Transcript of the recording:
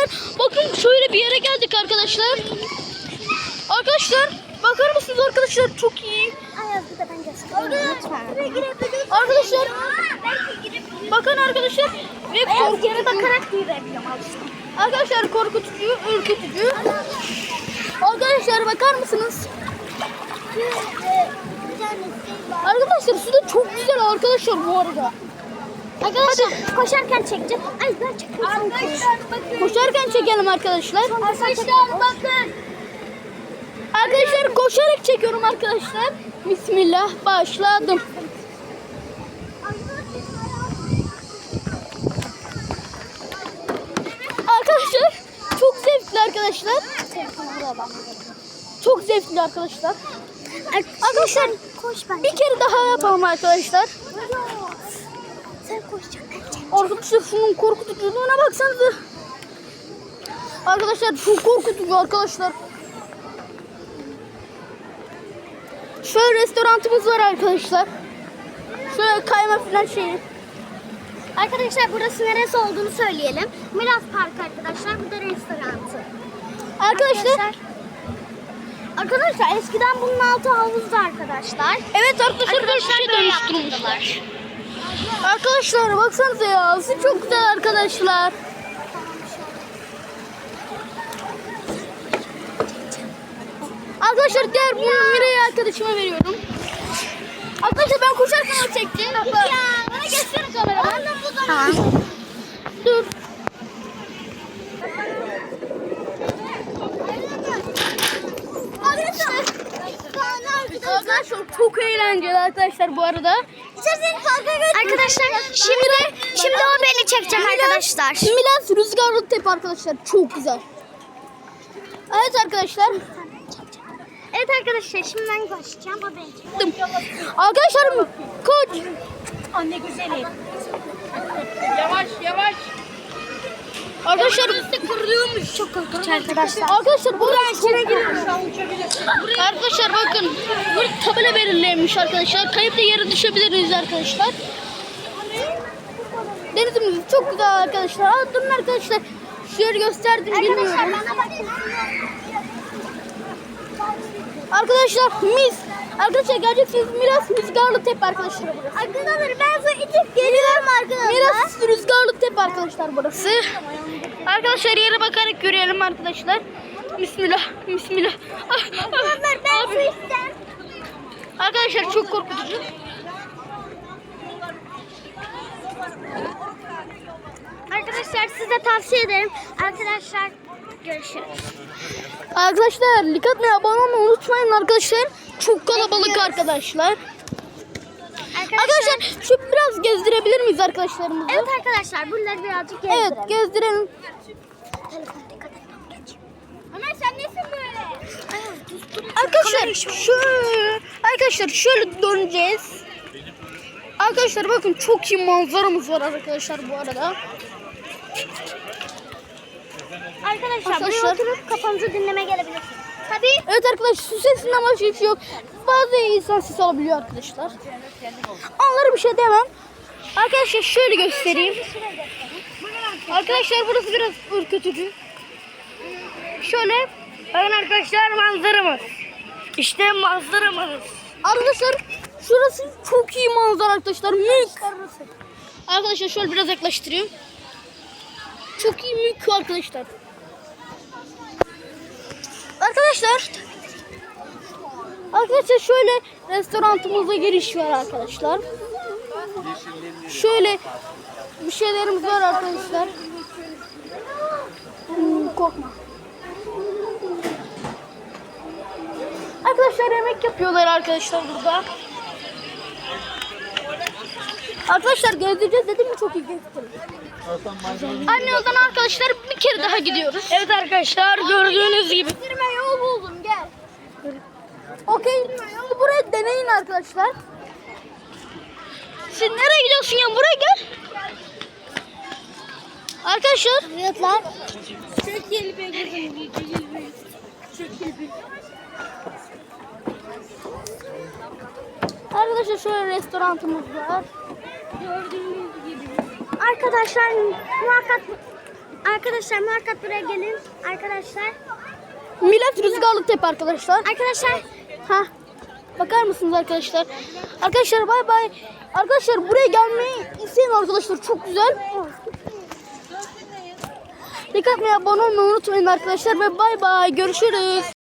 Arkadaşlar bakın şöyle bir yere geldik arkadaşlar. Arkadaşlar bakar mısınız arkadaşlar çok iyi. Arkadaşlar bakın arkadaşlar ve korkutucu. bakarak Arkadaşlar korkutucu, ürkütücü. Arkadaşlar bakar mısınız? Arkadaşlar su da çok güzel arkadaşlar bu arada. Arkadaşlar koşarken çekeceğim. Ay ben çekiyorum. Arkadaşlar bakın. Koşarken çekelim arkadaşlar. Arkadaşlar bakın. Arkadaşlar koşarak çekiyorum arkadaşlar. Bismillah başladım. Arkadaşlar çok zevkli arkadaşlar. Çok zevkli arkadaşlar. Arkadaşlar Koş bir kere daha yapalım arkadaşlar. Sen koşacaksın. Arkadaşlar şunun korkutuculuğuna baksanıza. Arkadaşlar çok korkutucu arkadaşlar. Şöyle restorantımız var arkadaşlar. Şöyle kayma falan şey. Arkadaşlar burası neresi olduğunu söyleyelim. Miras Park arkadaşlar. Bu da restorantı. Arkadaşlar Arkadaşlar eskiden bunun altı havuzdu arkadaşlar. evet arkadaşlar böyle bir şey dönüştürmüşler. Arkadaşlar baksanıza ya. Su çok güzel arkadaşlar. Arkadaşlar diğer bunu Miray'a arkadaşıma veriyorum. Arkadaşlar ben koşarken o çekti. Bana geçsene kamera. Annem bu da. Tamam. Dur. Arkadaşlar çok eğlenceli arkadaşlar bu arada. Arkadaşlar şimdi şimdi o beni çekecek arkadaşlar. Milas rüzgarlı tepe arkadaşlar çok güzel. Evet arkadaşlar. Evet arkadaşlar şimdi ben koşacağım o beni çekecek. Arkadaşlar koç. Anne güzeli. Yavaş yavaş. Arkadaşlar kırılıyormuş çok korkunç arkadaşlar. Arkadaşlar buradan içine Arkadaşlar bakın burada tabela belirlenmiş arkadaşlar. Kayıp da yere düşebiliriz arkadaşlar. Denizimiz çok güzel arkadaşlar. Aa, durun arkadaşlar. Şöyle gösterdim bilmiyorum. bana bakın. Arkadaşlar mis. Arkadaşlar geleceksiniz Miras Rüzgarlı Tepe arkadaşlar burası. Arkadaşlar ben su içip geliyorum arkadaşlar. Miras Rüzgarlı Tepe arkadaşlar burası. Arkadaşlar yere bakarak yürüyelim arkadaşlar. Bismillah, bismillah. Ah, ah, Arkadaşlar ben su içeceğim. Arkadaşlar çok korkutucu. Arkadaşlar size tavsiye ederim. Arkadaşlar görüşürüz. Arkadaşlar like atmayı, abone olmayı unutmayın arkadaşlar. Çok kalabalık arkadaşlar. Arkadaşlar şu biraz gezdirebilir miyiz arkadaşlarımızı? Evet arkadaşlar bunları birazcık gezdirelim. Evet gezdirelim. Ömer sen nesin böyle? Arkadaşlar şöyle arkadaşlar şöyle döneceğiz. Arkadaşlar bakın çok iyi manzaramız var arkadaşlar bu arada. Arkadaşlar, Arkadaşlar. buraya oturup kafanızı dinleme gelebilirsiniz. Tabii Evet arkadaşlar su sesinden başka şey yok. Bazı insan sesi olabiliyor arkadaşlar. Onlara bir şey demem. Arkadaşlar şöyle göstereyim. Arkadaşlar burası biraz ürkütücü. Şöyle Bakın arkadaşlar manzaramız. İşte manzaramız. arkadaşlar şurası çok iyi manzara arkadaşlar. Mük. Arkadaşlar şöyle biraz yaklaştırayım. Çok iyi mük arkadaşlar. Arkadaşlar Arkadaşlar şöyle restoranımıza giriş var arkadaşlar. Şöyle bir şeylerimiz var arkadaşlar. Hmm, korkma. Arkadaşlar yemek yapıyorlar arkadaşlar burada. Arkadaşlar gezdireceğiz dedim mi çok iyi gezdirdim. Anne o zaman arkadaşlar bir kere daha gidiyoruz. Evet arkadaşlar gördüğünüz gibi. Okey. Buraya deneyin arkadaşlar. Sen nereye gidiyorsun ya? Buraya gel. Arkadaşlar. Evet lan. Arkadaşlar şöyle restoranımız var. arkadaşlar muhakkak Arkadaşlar muhakkak buraya gelin. Arkadaşlar. Millet Rüzgarlı Tepe arkadaşlar. Arkadaşlar. Ha. Bakar mısınız arkadaşlar? Arkadaşlar bay bay. Arkadaşlar buraya gelmeyi isteyin arkadaşlar. Çok güzel. Dikkat abone olmayı unutmayın arkadaşlar ve bay bay. Görüşürüz.